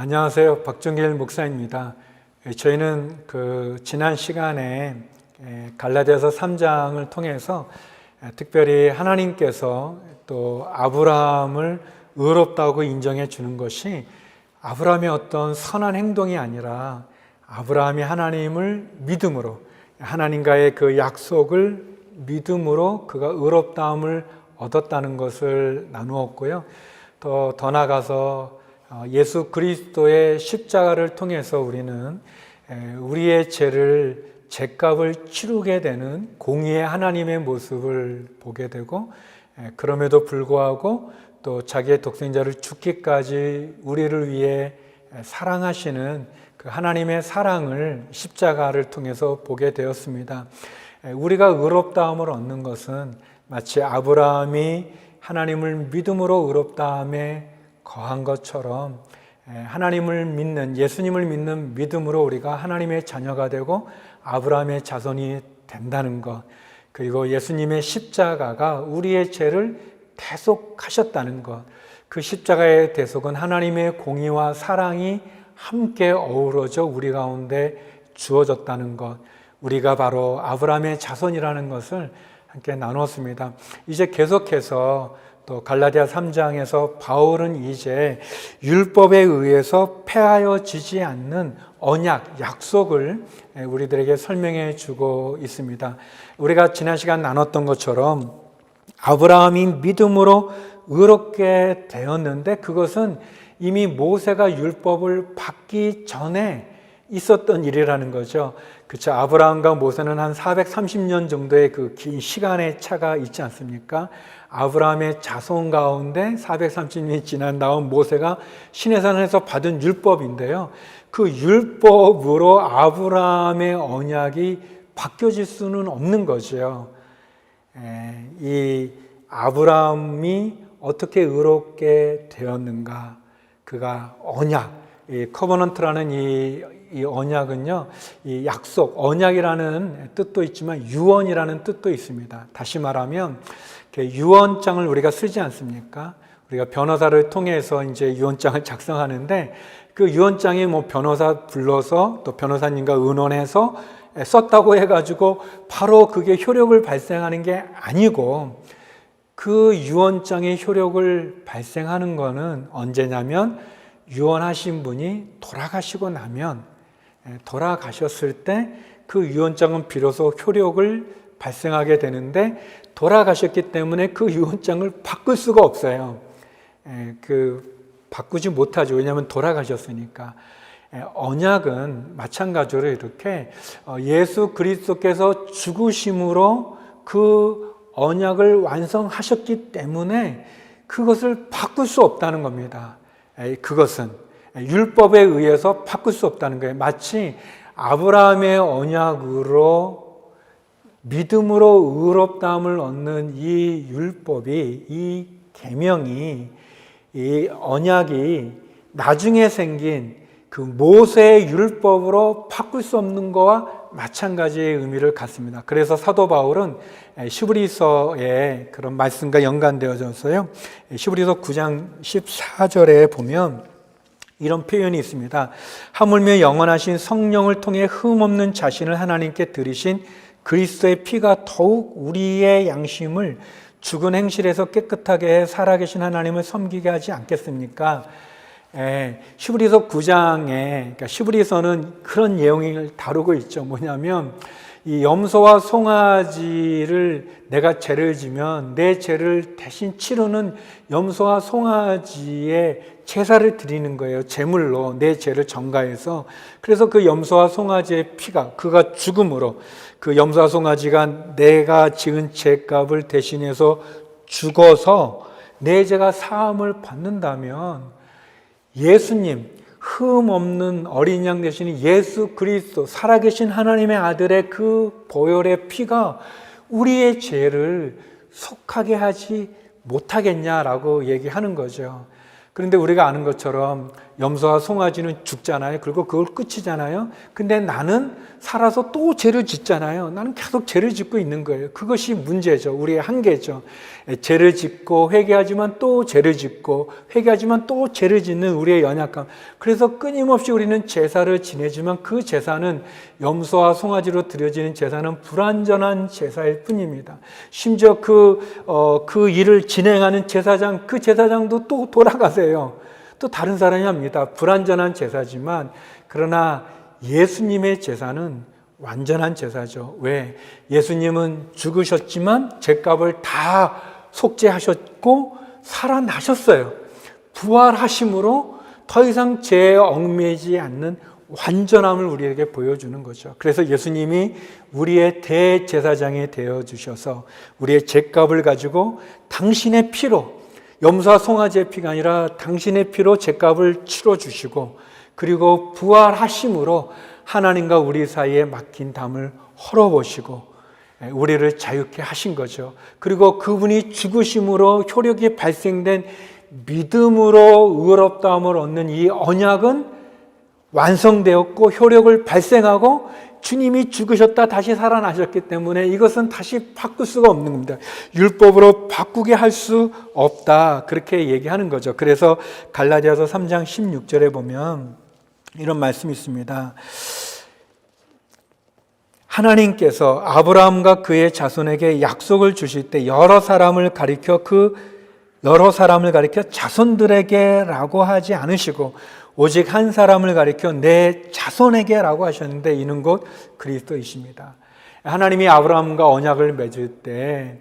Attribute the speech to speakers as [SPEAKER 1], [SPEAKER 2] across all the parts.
[SPEAKER 1] 안녕하세요. 박정길 목사입니다. 예, 저희는 그 지난 시간에 예, 갈라디아서 3장을 통해서 예, 특별히 하나님께서 또 아브라함을 의롭다고 인정해 주는 것이 아브라함의 어떤 선한 행동이 아니라 아브라함이 하나님을 믿음으로 하나님과의 그 약속을 믿음으로 그가 의롭다함을 얻었다는 것을 나누었고요. 더, 더 나아가서 어, 예수 그리스도의 십자가를 통해서 우리는 우리의 죄를 죄값을 치르게 되는 공의의 하나님의 모습을 보게 되고 그럼에도 불구하고 또 자기의 독생자를 죽기까지 우리를 위해 사랑하시는 그 하나님의 사랑을 십자가를 통해서 보게 되었습니다. 우리가 의롭다함을 얻는 것은 마치 아브라함이 하나님을 믿음으로 의롭다함에 거한 것처럼 하나님을 믿는 예수님을 믿는 믿음으로 우리가 하나님의 자녀가 되고 아브라함의 자손이 된다는 것 그리고 예수님의 십자가가 우리의 죄를 대속하셨다는 것. 그 십자가의 대속은 하나님의 공의와 사랑이 함께 어우러져 우리 가운데 주어졌다는 것. 우리가 바로 아브라함의 자손이라는 것을 함께 나눴습니다. 이제 계속해서 또 갈라디아 3장에서 바울은 이제 율법에 의해서 폐하여지지 않는 언약, 약속을 우리들에게 설명해 주고 있습니다. 우리가 지난 시간 나눴던 것처럼 아브라함이 믿음으로 의롭게 되었는데 그것은 이미 모세가 율법을 받기 전에 있었던 일이라는 거죠. 그렇죠. 아브라함과 모세는 한 430년 정도의 그 긴 시간의 차가 있지 않습니까? 아브라함의 자손 가운데 430년이 지난 다음 모세가 시내산에서 받은 율법인데요. 그 율법으로 아브라함의 언약이 바뀌어질 수는 없는 거죠. 이 아브라함이 어떻게 의롭게 되었는가? 그가 언약, 이 커버넌트라는 이, 이 언약은요, 이 약속, 언약이라는 뜻도 있지만 유언이라는 뜻도 있습니다. 다시 말하면 유언장을 우리가 쓰지 않습니까? 우리가 변호사를 통해서 이제 유언장을 작성하는데 그 유언장에 뭐 변호사 불러서 또 변호사님과 의논해서 썼다고 해가지고 바로 그게 효력을 발생하는 게 아니고 그 유언장의 효력을 발생하는 거는 언제냐면 유언하신 분이 돌아가시고 나면 돌아가셨을 때 그 유언장은 비로소 효력을 발생하게 되는데 돌아가셨기 때문에 그 유언장을 바꿀 수가 없어요. 그 바꾸지 못하죠. 왜냐하면 돌아가셨으니까. 언약은 마찬가지로 이렇게 어, 예수 그리스도께서 죽으심으로 그 언약을 완성하셨기 때문에 그것을 바꿀 수 없다는 겁니다. 그것은 율법에 의해서 바꿀 수 없다는 거예요. 마치 아브라함의 언약으로 믿음으로 의롭다함을 얻는 이 율법이 이 계명이 이 언약이 나중에 생긴 그 모세의 율법으로 바꿀 수 없는 거와 마찬가지의 의미를 갖습니다. 그래서 사도 바울은 시브리서의 그런 말씀과 연관되어져서요. 시브리서 9장 14절에 보면 이런 표현이 있습니다. 하물며 영원하신 성령을 통해 흠없는 자신을 하나님께 드리신 그리스도의 피가 더욱 우리의 양심을 죽은 행실에서 깨끗하게 해 살아계신 하나님을 섬기게 하지 않겠습니까? 예, 시브리서 9장에 그러니까 시브리서는 그런 내용을 다루고 있죠. 뭐냐면 이 염소와 송아지를 내가 죄를 지면 내 죄를 대신 치르는 염소와 송아지의 제사를 드리는 거예요. 제물로 내 죄를 전가해서 그래서 그 염소와 송아지의 피가 그가 죽음으로 그 염소와 송아지가 내가 지은 죄값을 대신해서 죽어서 내 죄가 사함을 받는다면 예수님, 흠 없는 어린 양 되시는 예수 그리스도, 살아계신 하나님의 아들의 그 보혈의 피가 우리의 죄를 속하게 하지 못하겠냐라고 얘기하는 거죠. 그런데 우리가 아는 것처럼 염소와 송아지는 죽잖아요. 그리고 그걸 끝이잖아요. 근데 나는 살아서 또 죄를 짓잖아요. 나는 계속 죄를 짓고 있는 거예요. 그것이 문제죠. 우리의 한계죠. 예, 죄를 짓고 회개하지만 또 죄를 짓고 회개하지만 또 죄를 짓는 우리의 연약함. 그래서 끊임없이 우리는 제사를 지내지만 그 제사는 염소와 송아지로 드려지는 제사는 불완전한 제사일 뿐입니다. 심지어 그, 어, 그 일을 진행하는 제사장, 그 제사장도 또 돌아가세요. 또 다른 사람이 합니다. 불완전한 제사지만 그러나 예수님의 제사는 완전한 제사죠. 왜? 예수님은 죽으셨지만 죄값을 다 속죄하셨고 살아나셨어요. 부활하심으로 더 이상 죄에 얽매이지 않는 완전함을 우리에게 보여주는 거죠. 그래서 예수님이 우리의 대제사장이 되어 주셔서 우리의 죄값을 가지고 당신의 피로 염소와 송아지의 피가 아니라 당신의 피로 죄값을 치러 주시고 그리고 부활하심으로 하나님과 우리 사이에 막힌 담을 헐어보시고 우리를 자유케 하신 거죠. 그리고 그분이 죽으심으로 효력이 발생된 믿음으로 의롭다함을 얻는 이 언약은 완성되었고 효력을 발생하고 주님이 죽으셨다 다시 살아나셨기 때문에 이것은 다시 바꿀 수가 없는 겁니다. 율법으로 바꾸게 할 수 없다. 그렇게 얘기하는 거죠. 그래서 갈라디아서 3장 16절에 보면 이런 말씀이 있습니다. 하나님께서 아브라함과 그의 자손에게 약속을 주실 때 여러 사람을 가리켜 그 여러 사람을 가리켜 자손들에게라고 하지 않으시고 오직 한 사람을 가리켜 내 자손에게라고 하셨는데 이는 곧 그리스도이십니다. 하나님이 아브라함과 언약을 맺을 때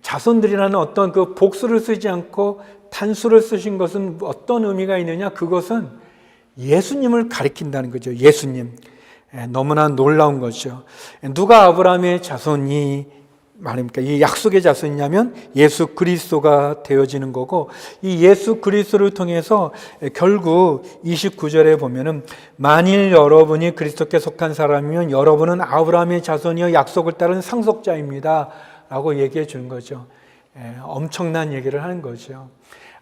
[SPEAKER 1] 자손들이라는 어떤 그 복수를 쓰지 않고 단수를 쓰신 것은 어떤 의미가 있느냐? 그것은 예수님을 가리킨다는 거죠. 예수님. 너무나 놀라운 거죠. 누가 아브라함의 자손이 말입니까? 이 약속의 자손이냐면 예수 그리스도가 되어지는 거고 이 예수 그리스도를 통해서 결국 29절에 보면은 만일 여러분이 그리스도께 속한 사람이면 여러분은 아브라함의 자손이여 약속을 따른 상속자입니다. 라고 얘기해 주는 거죠. 예, 엄청난 얘기를 하는 거죠.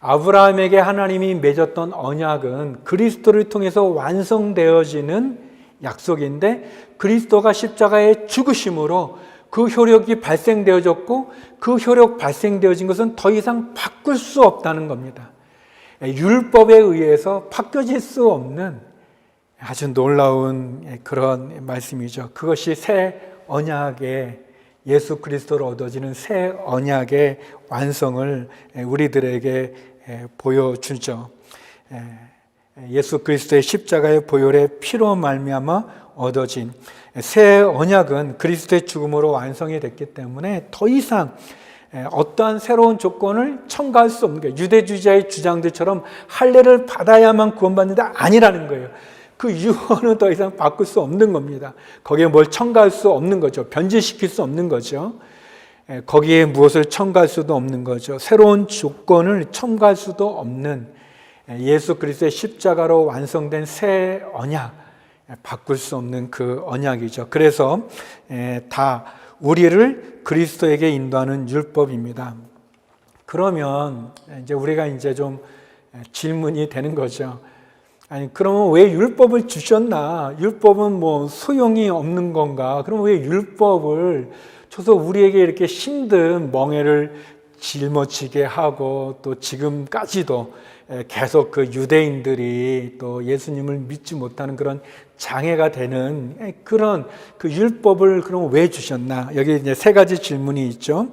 [SPEAKER 1] 아브라함에게 하나님이 맺었던 언약은 그리스도를 통해서 완성되어지는 약속인데 그리스도가 십자가에 죽으심으로 그 효력이 발생되어졌고 그 효력 발생되어진 것은 더 이상 바꿀 수 없다는 겁니다. 율법에 의해서 바뀌어질 수 없는 아주 놀라운 그런 말씀이죠. 그것이 새 언약의 예수 그리스도로 얻어지는 새 언약의 완성을 우리들에게 보여주죠. 예수 그리스도의 십자가의 보혈의 피로 말미암아 얻어진 새 언약은 그리스도의 죽음으로 완성이 됐기 때문에 더 이상 어떠한 새로운 조건을 첨가할 수 없는 거예요. 유대주의자의 주장들처럼 할례를 받아야만 구원받는데 아니라는 거예요. 그 유언은 더 이상 바꿀 수 없는 겁니다. 거기에 뭘 첨가할 수 없는 거죠. 변질시킬 수 없는 거죠. 거기에 무엇을 첨가할 수도 없는 거죠. 새로운 조건을 첨가할 수도 없는 예수 그리스도의 십자가로 완성된 새 언약. 바꿀 수 없는 그 언약이죠. 그래서 다 우리를 그리스도에게 인도하는 율법입니다. 그러면 이제 우리가 이제 좀 질문이 되는 거죠. 아니, 그러면 왜 율법을 주셨나? 율법은 뭐 소용이 없는 건가? 그럼 왜 율법을 줘서 우리에게 이렇게 힘든 멍해를 짊어지게 하고 또 지금까지도 계속 그 유대인들이 또 예수님을 믿지 못하는 그런 장애가 되는 그런 그 율법을 그럼 왜 주셨나? 여기 이제 세 가지 질문이 있죠.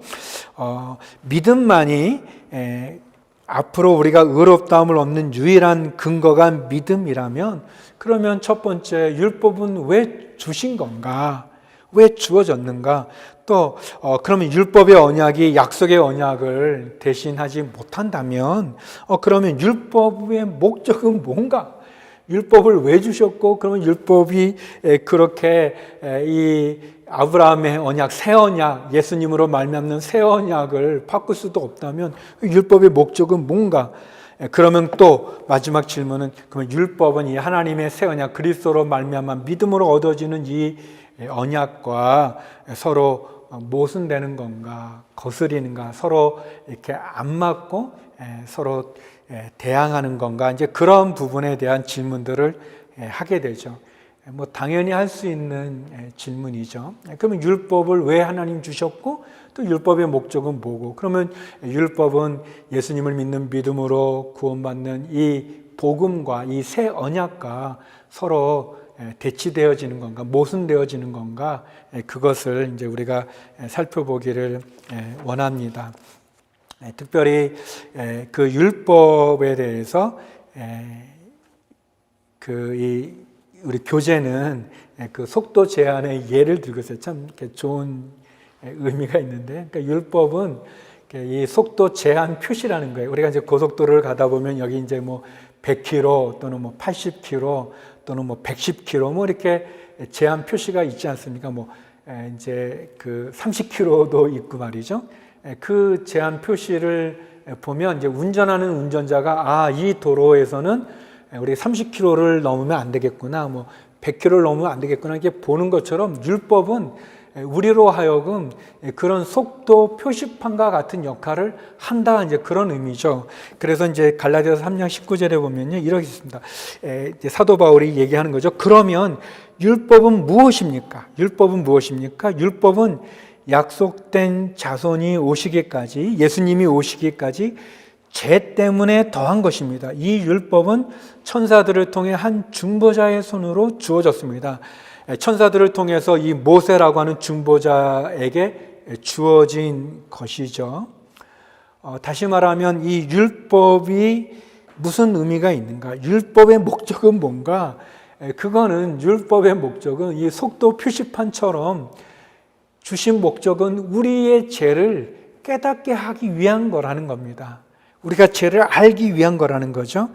[SPEAKER 1] 어, 믿음만이 에, 앞으로 우리가 의롭다함을 얻는 유일한 근거가 믿음이라면 그러면 첫 번째 율법은 왜 주신 건가? 왜 주어졌는가? 또 어, 그러면 율법의 언약이 약속의 언약을 대신하지 못한다면 어, 그러면 율법의 목적은 뭔가? 율법을 왜 주셨고 그러면 율법이 그렇게 이 아브라함의 언약, 새 언약, 예수님으로 말미암는 새 언약을 바꿀 수도 없다면 율법의 목적은 뭔가? 그러면 또 마지막 질문은 그러면 율법은 이 하나님의 새 언약 그리스도로 말미암아 믿음으로 얻어지는 이 언약과 서로 모순되는 건가 거스리는가 서로 이렇게 안 맞고 서로 예, 대항하는 건가 이제 그런 부분에 대한 질문들을 예, 하게 되죠. 예, 뭐 당연히 할 수 있는 예, 질문이죠. 예, 그러면 율법을 왜 하나님 주셨고 또 율법의 목적은 뭐고? 그러면 율법은 예수님을 믿는 믿음으로 구원받는 이 복음과 이 새 언약과 서로 예, 대치되어지는 건가, 모순되어지는 건가, 예, 그것을 이제 우리가 예, 살펴보기를 예, 원합니다. 예, 특별히 예, 그 율법에 대해서 그이 우리 교재는 예, 그 속도 제한의 예를 들고 있어요. 참 좋은 예, 의미가 있는데, 그러니까 율법은 이 속도 제한 표시라는 거예요. 우리가 이제 고속도로를 가다 보면 여기 이제 뭐 100km 또는 뭐 80km 또는 뭐 110km 뭐 이렇게 제한 표시가 있지 않습니까? 뭐 에, 이제 그 30km도 있고 말이죠. 에, 그 제한 표시를 보면 이제 운전하는 운전자가 아, 이 도로에서는 우리 30km를 넘으면 안 되겠구나. 뭐 100km를 넘으면 안 되겠구나. 이렇게 보는 것처럼 율법은 우리로 하여금 그런 속도 표시판과 같은 역할을 한다 이제 그런 의미죠. 그래서 이제 갈라디아서 3장 19절에 보면요 이렇게 있습니다. 이제 사도 바울이 얘기하는 거죠. 그러면 율법은 무엇입니까? 율법은 무엇입니까? 율법은 약속된 자손이 오시기까지 예수님이 오시기까지 죄 때문에 더한 것입니다. 이 율법은 천사들을 통해 한 중보자의 손으로 주어졌습니다. 천사들을 통해서 이 모세라고 하는 중보자에게 주어진 것이죠. 어, 다시 말하면 이 율법이 무슨 의미가 있는가? 율법의 목적은 뭔가? 그거는 율법의 목적은 이 속도 표시판처럼 주신 목적은 우리의 죄를 깨닫게 하기 위한 거라는 겁니다. 우리가 죄를 알기 위한 거라는 거죠.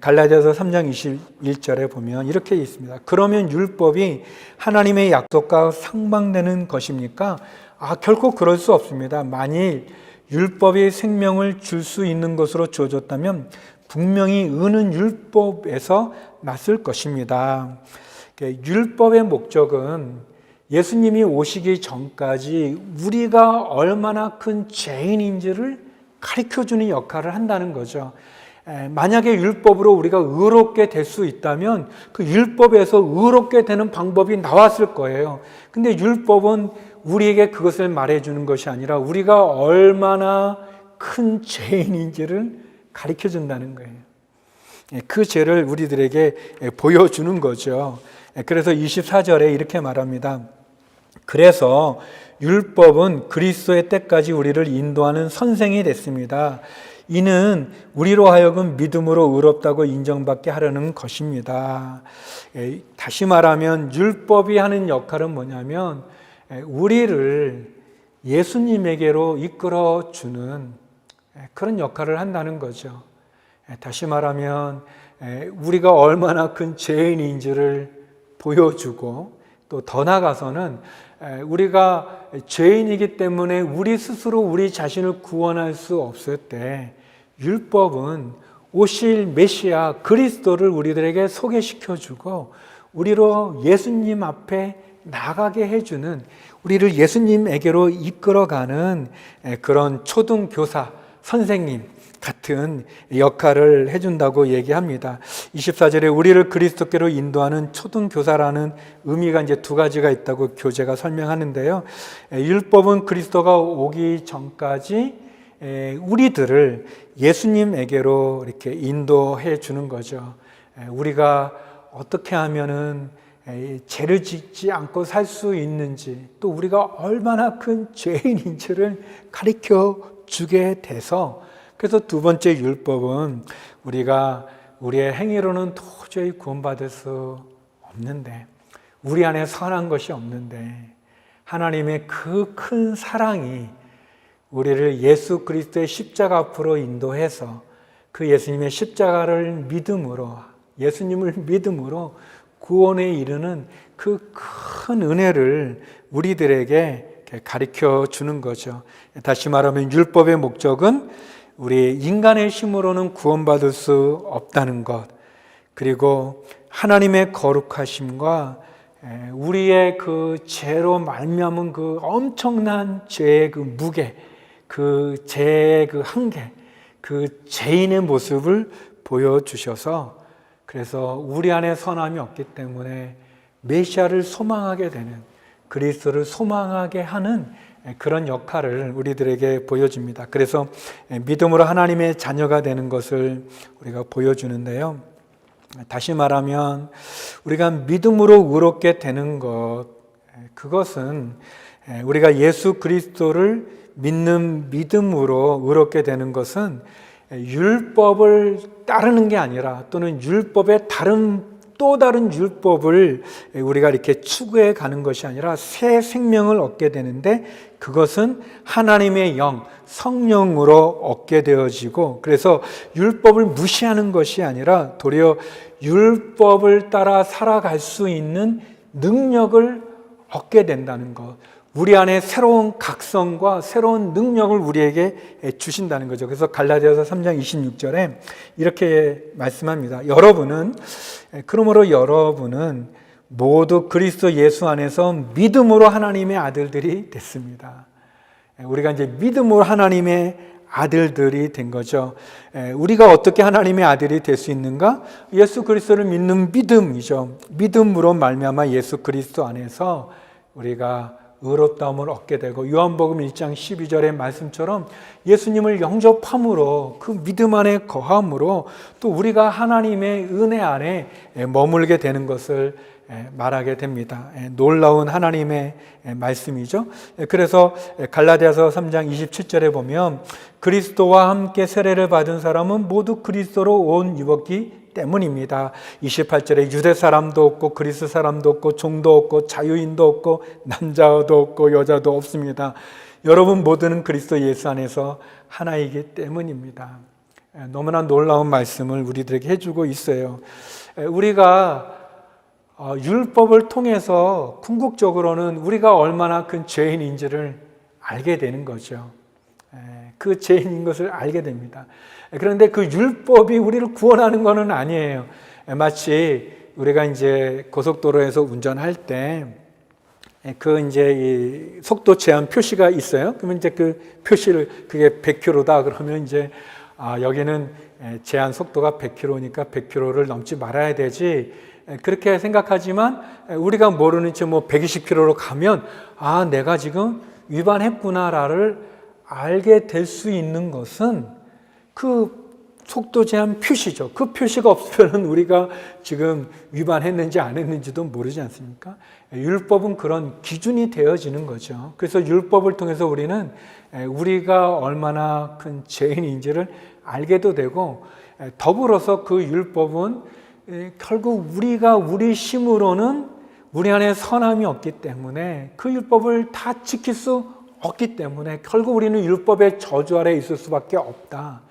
[SPEAKER 1] 갈라디아서 3장 21절에 보면 이렇게 있습니다. 그러면 율법이 하나님의 약속과 상방되는 것입니까? 아, 결코 그럴 수 없습니다. 만일 율법이 생명을 줄 수 있는 것으로 주어졌다면 분명히 은은 율법에서 났을 것입니다. 율법의 목적은 예수님이 오시기 전까지 우리가 얼마나 큰 죄인인지를 가르쳐 주는 역할을 한다는 거죠. 만약에 율법으로 우리가 의롭게 될 수 있다면 그 율법에서 의롭게 되는 방법이 나왔을 거예요. 근데 율법은 우리에게 그것을 말해 주는 것이 아니라 우리가 얼마나 큰 죄인인지를 가르쳐 준다는 거예요. 그 죄를 우리들에게 보여주는 거죠. 그래서 24절에 이렇게 말합니다. 그래서 율법은 그리스도의 때까지 우리를 인도하는 선생이 됐습니다. 이는 우리로 하여금 믿음으로 의롭다고 인정받게 하려는 것입니다. 다시 말하면 율법이 하는 역할은 뭐냐면 우리를 예수님에게로 이끌어 주는 그런 역할을 한다는 거죠. 다시 말하면 우리가 얼마나 큰 죄인인지를 보여주고 또 더 나아가서는 우리가 죄인이기 때문에 우리 스스로 우리 자신을 구원할 수 없을 때 율법은 오실 메시아 그리스도를 우리들에게 소개시켜 주고 우리로 예수님 앞에 나가게 해주는 우리를 예수님에게로 이끌어가는 그런 초등 교사 선생님 같은 역할을 해준다고 얘기합니다. 24절에 우리를 그리스도께로 인도하는 초등교사라는 의미가 이제 두 가지가 있다고 교재가 설명하는데요. 율법은 그리스도가 오기 전까지 우리들을 예수님에게로 이렇게 인도해 주는 거죠. 우리가 어떻게 하면은 죄를 짓지 않고 살 수 있는지 또 우리가 얼마나 큰 죄인인지를 가르쳐 주게 돼서 그래서 두 번째 율법은 우리가 우리의 행위로는 도저히 구원받을 수 없는데, 우리 안에 선한 것이 없는데, 하나님의 그 큰 사랑이 우리를 예수 그리스도의 십자가 앞으로 인도해서 그 예수님의 십자가를 믿음으로, 예수님을 믿음으로 구원에 이르는 그 큰 은혜를 우리들에게 가르쳐 주는 거죠. 다시 말하면 율법의 목적은 우리 인간의 힘으로는 구원받을 수 없다는 것, 그리고 하나님의 거룩하심과 우리의 그 죄로 말미암은 그 엄청난 죄의 그 무게, 그 죄의 그 한계, 그 죄인의 모습을 보여주셔서 그래서 우리 안에 선함이 없기 때문에 메시아를 소망하게 되는 그리스도를 소망하게 하는 그런 역할을 우리들에게 보여줍니다. 그래서 믿음으로 하나님의 자녀가 되는 것을 우리가 보여주는데요. 다시 말하면 우리가 믿음으로 의롭게 되는 것 그것은 우리가 예수 그리스도를 믿는 믿음으로 의롭게 되는 것은 율법을 따르는 게 아니라 또는 율법의 다른 또 다른 율법을 우리가 이렇게 추구해 가는 것이 아니라 새 생명을 얻게 되는데 그것은 하나님의 영, 성령으로 얻게 되어지고 그래서 율법을 무시하는 것이 아니라 도리어 율법을 따라 살아갈 수 있는 능력을 얻게 된다는 것. 우리 안에 새로운 각성과 새로운 능력을 우리에게 주신다는 거죠. 그래서 갈라디아서 3장 26절에 이렇게 말씀합니다. 여러분은 그러므로 여러분은 모두 그리스도 예수 안에서 믿음으로 하나님의 아들들이 됐습니다. 우리가 이제 믿음으로 하나님의 아들들이 된 거죠. 우리가 어떻게 하나님의 아들이 될 수 있는가? 예수 그리스도를 믿는 믿음이죠. 믿음으로 말미암아 예수 그리스도 안에서 우리가 의롭다움을 얻게 되고 요한복음 1장 12절의 말씀처럼 예수님을 영접함으로 그 믿음 안에 거함으로 또 우리가 하나님의 은혜 안에 머물게 되는 것을 말하게 됩니다. 놀라운 하나님의 말씀이죠. 그래서 갈라디아서 3장 27절에 보면 그리스도와 함께 세례를 받은 사람은 모두 그리스도로 온 입었기 때문입니다. 28절에 유대 사람도 없고 그리스 사람도 없고 종도 없고 자유인도 없고 남자도 없고 여자도 없습니다. 여러분 모두는 그리스도 예수 안에서 하나이기 때문입니다. 너무나 놀라운 말씀을 우리들에게 해주고 있어요. 우리가 어, 율법을 통해서 궁극적으로는 우리가 얼마나 큰 죄인인지를 알게 되는 거죠. 그 죄인인 것을 알게 됩니다. 그런데 그 율법이 우리를 구원하는 것은 아니에요. 마치 우리가 이제 고속도로에서 운전할 때 그 이제 속도 제한 표시가 있어요. 그러면 이제 그 표시를 그게 100km다 그러면 이제 아 여기는 제한 속도가 100km니까 100km를 넘지 말아야 되지. 그렇게 생각하지만 우리가 모르는 채 뭐 120km로 가면 아 내가 지금 위반했구나를 알게 될 수 있는 것은 그 속도 제한 표시죠. 그 표시가 없으면 우리가 지금 위반했는지 안 했는지도 모르지 않습니까? 율법은 그런 기준이 되어지는 거죠. 그래서 율법을 통해서 우리는 우리가 얼마나 큰 죄인인지를 알게도 되고 더불어서 그 율법은 결국 우리가 우리 힘으로는 우리 안에 선함이 없기 때문에 그 율법을 다 지킬 수 없기 때문에 결국 우리는 율법의 저주 아래 있을 수밖에 없다.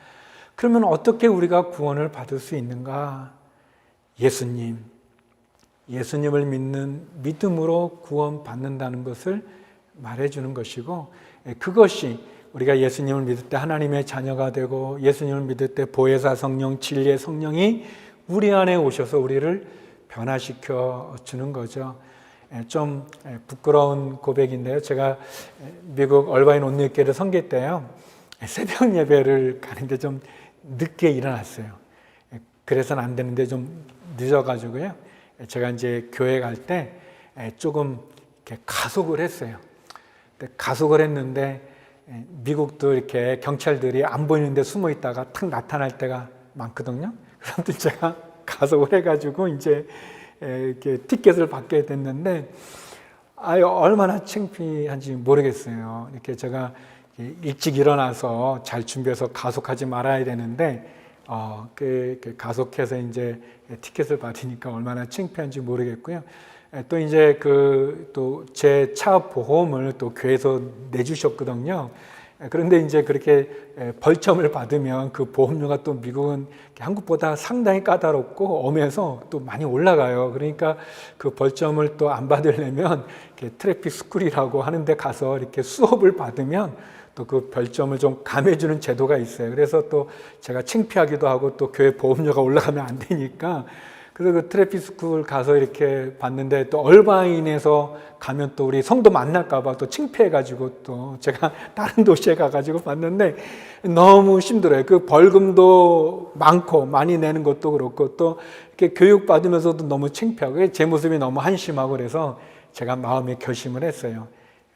[SPEAKER 1] 그러면 어떻게 우리가 구원을 받을 수 있는가? 예수님. 예수님을 믿는 믿음으로 구원받는다는 것을 말해주는 것이고, 그것이 우리가 예수님을 믿을 때 하나님의 자녀가 되고, 예수님을 믿을 때 보혜사 성령, 진리의 성령이 우리 안에 오셔서 우리를 변화시켜 주는 거죠. 좀 부끄러운 고백인데요. 제가 미국 얼바인 온누리교를 섬길 때요. 새벽 예배를 가는데 좀 늦게 일어났어요. 그래서는 안 되는데 좀 늦어가지고요. 제가 이제 교회 갈 때 조금 가속을 했어요. 가속을 했는데 미국도 이렇게 경찰들이 안 보이는데 숨어 있다가 탁 나타날 때가 많거든요. 그런데 제가 가속을 해가지고 이제 이렇게 티켓을 받게 됐는데 아유 얼마나 창피한지 모르겠어요. 이렇게 제가 일찍 일어나서 잘 준비해서 가속하지 말아야 되는데 어, 그, 그 가속해서 이제 티켓을 받으니까 얼마나 창피한지 모르겠고요. 또 이제 그 또 제 차 보험을 또 교회에서 내주셨거든요. 그런데 이제 그렇게 벌점을 받으면 그 보험료가 또 미국은 한국보다 상당히 까다롭고 엄해서 또 많이 올라가요. 그러니까 그 벌점을 또 안 받으려면 트래픽 스쿨이라고 하는데 가서 이렇게 수업을 받으면 또그 별점을 좀 감해주는 제도가 있어요. 그래서 또 제가 창피하기도 하고 또 교회 보험료가 올라가면 안 되니까 그래서 그 트래픽 스쿨 가서 이렇게 봤는데 또 얼바인에서 가면 또 우리 성도 만날까봐 또 창피해가지고 또 제가 다른 도시에 가가지고 봤는데 너무 힘들어요. 그 벌금도 많고 많이 내는 것도 그렇고 또 이렇게 교육 받으면서도 너무 창피하고 제 모습이 너무 한심하고 그래서 제가 마음에 결심을 했어요.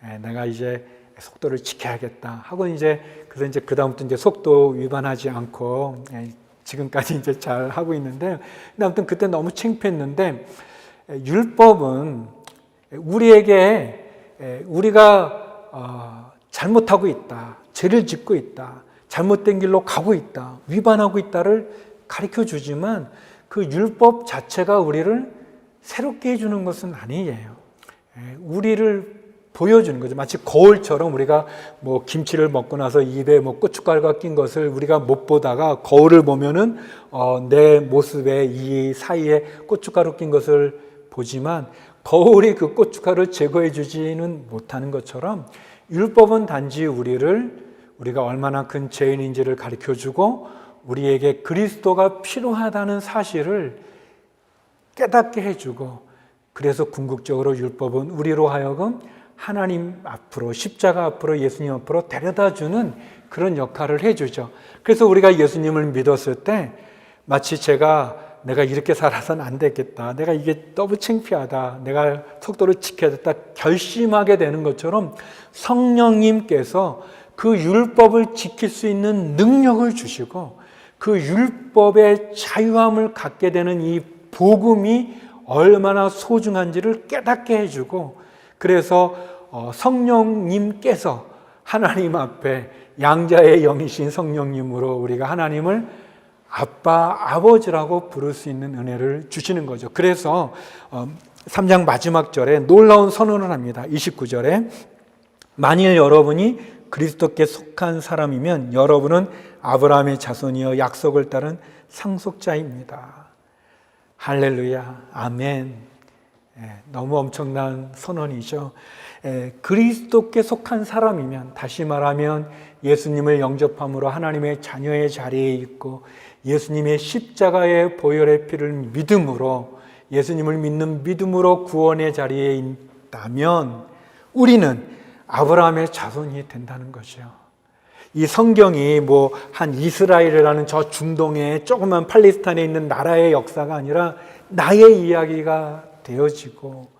[SPEAKER 1] 예, 내가 이제 속도를 지켜야겠다 하고 이제 그래서 이제 그 다음부터 이제 속도 위반하지 않고 예, 지금까지 이제 잘 하고 있는데 근데 아무튼 그때 너무 창피했는데 예, 율법은 우리에게 예, 우리가 어, 잘못하고 있다, 죄를 짓고 있다, 잘못된 길로 가고 있다, 위반하고 있다를 가르쳐 주지만 그 율법 자체가 우리를 새롭게 해주는 것은 아니에요. 예, 우리를 보여주는 거죠. 마치 거울처럼 우리가 뭐 김치를 먹고 나서 입에 뭐 고춧가루가 낀 것을 우리가 못 보다가 거울을 보면은 어, 내 모습에 이 사이에 고춧가루 낀 것을 보지만 거울이 그 고춧가루를 제거해 주지는 못하는 것처럼 율법은 단지 우리를 우리가 얼마나 큰 죄인인지를 가르쳐 주고 우리에게 그리스도가 필요하다는 사실을 깨닫게 해주고 그래서 궁극적으로 율법은 우리로 하여금 하나님 앞으로 십자가 앞으로 예수님 앞으로 데려다 주는 그런 역할을 해 주죠. 그래서 우리가 예수님을 믿었을 때 마치 제가 내가 이렇게 살아서는 안 되겠다. 내가 이게 너무 창피하다. 내가 속도를 지켜야겠다. 결심하게 되는 것처럼 성령님께서 그 율법을 지킬 수 있는 능력을 주시고 그 율법의 자유함을 갖게 되는 이 복음이 얼마나 소중한지를 깨닫게 해주고 그래서 어, 성령님께서 하나님 앞에 양자의 영이신 성령님으로 우리가 하나님을 아빠, 아버지라고 부를 수 있는 은혜를 주시는 거죠. 그래서 3장 마지막 절에 놀라운 선언을 합니다. 29절에 만일 여러분이 그리스도께 속한 사람이면 여러분은 아브라함의 자손이여 약속을 따른 상속자입니다. 할렐루야, 아멘. 예, 너무 엄청난 선언이죠. 예, 그리스도께 속한 사람이면 다시 말하면 예수님을 영접함으로 하나님의 자녀의 자리에 있고 예수님의 십자가의 보혈의 피를 믿음으로 예수님을 믿는 믿음으로 구원의 자리에 있다면 우리는 아브라함의 자손이 된다는 거죠. 이 성경이 뭐 한 이스라엘이라는 저 중동의 조그만 팔레스타인에 있는 나라의 역사가 아니라 나의 이야기가 되어지고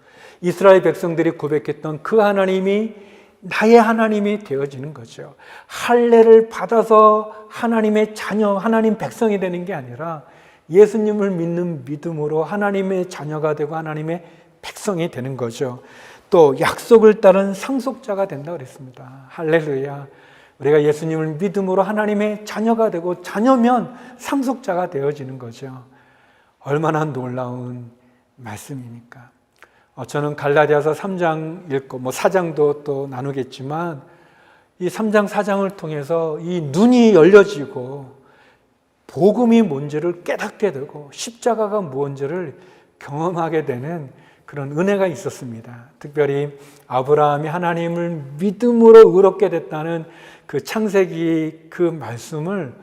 [SPEAKER 1] 이스라엘 백성들이 고백했던 그 하나님이 나의 하나님이 되어지는 거죠. 할례를 받아서 하나님의 자녀, 하나님 백성이 되는 게 아니라 예수님을 믿는 믿음으로 하나님의 자녀가 되고 하나님의 백성이 되는 거죠. 또 약속을 따른 상속자가 된다 그랬습니다. 할렐루야. 우리가 예수님을 믿음으로 하나님의 자녀가 되고 자녀면 상속자가 되어지는 거죠. 얼마나 놀라운 말씀입니까? 어, 저는 갈라디아서 3장 읽고 뭐 4장도 또 나누겠지만 이 3장 4장을 통해서 이 눈이 열려지고 복음이 뭔지를 깨닫게 되고 십자가가 무언지를 경험하게 되는 그런 은혜가 있었습니다. 특별히 아브라함이 하나님을 믿음으로 의롭게 됐다는 그 창세기 그 말씀을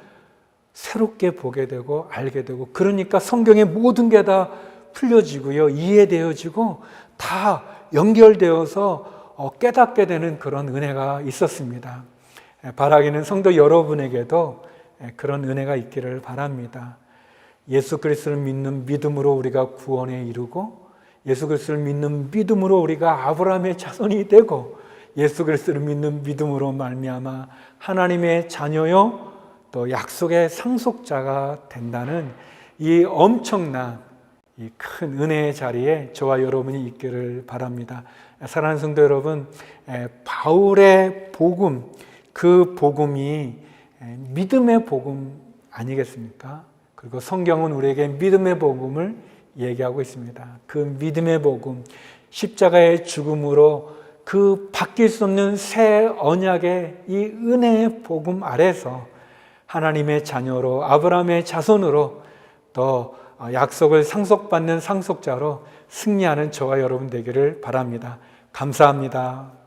[SPEAKER 1] 새롭게 보게 되고 알게 되고 그러니까 성경의 모든 게 다 풀려지고요. 이해되어지고 다 연결되어서 어, 깨닫게 되는 그런 은혜가 있었습니다. 바라기는 성도 여러분에게도 그런 은혜가 있기를 바랍니다. 예수 그리스도를 믿는 믿음으로 우리가 구원에 이르고 예수 그리스도를 믿는 믿음으로 우리가 아브라함의 자손이 되고 예수 그리스도를 믿는 믿음으로 말미암아 하나님의 자녀요 또 약속의 상속자가 된다는 이 엄청난 이 큰 은혜의 자리에 저와 여러분이 있기를 바랍니다. 사랑하는 성도 여러분, 바울의 복음, 그 복음이 믿음의 복음 아니겠습니까? 그리고 성경은 우리에게 믿음의 복음을 얘기하고 있습니다. 그 믿음의 복음, 십자가의 죽음으로 그 바뀔 수 없는 새 언약의 이 은혜의 복음 아래서 하나님의 자녀로 아브라함의 자손으로 또 약속을 상속받는 상속자로 승리하는 저와 여러분 되기를 바랍니다. 감사합니다.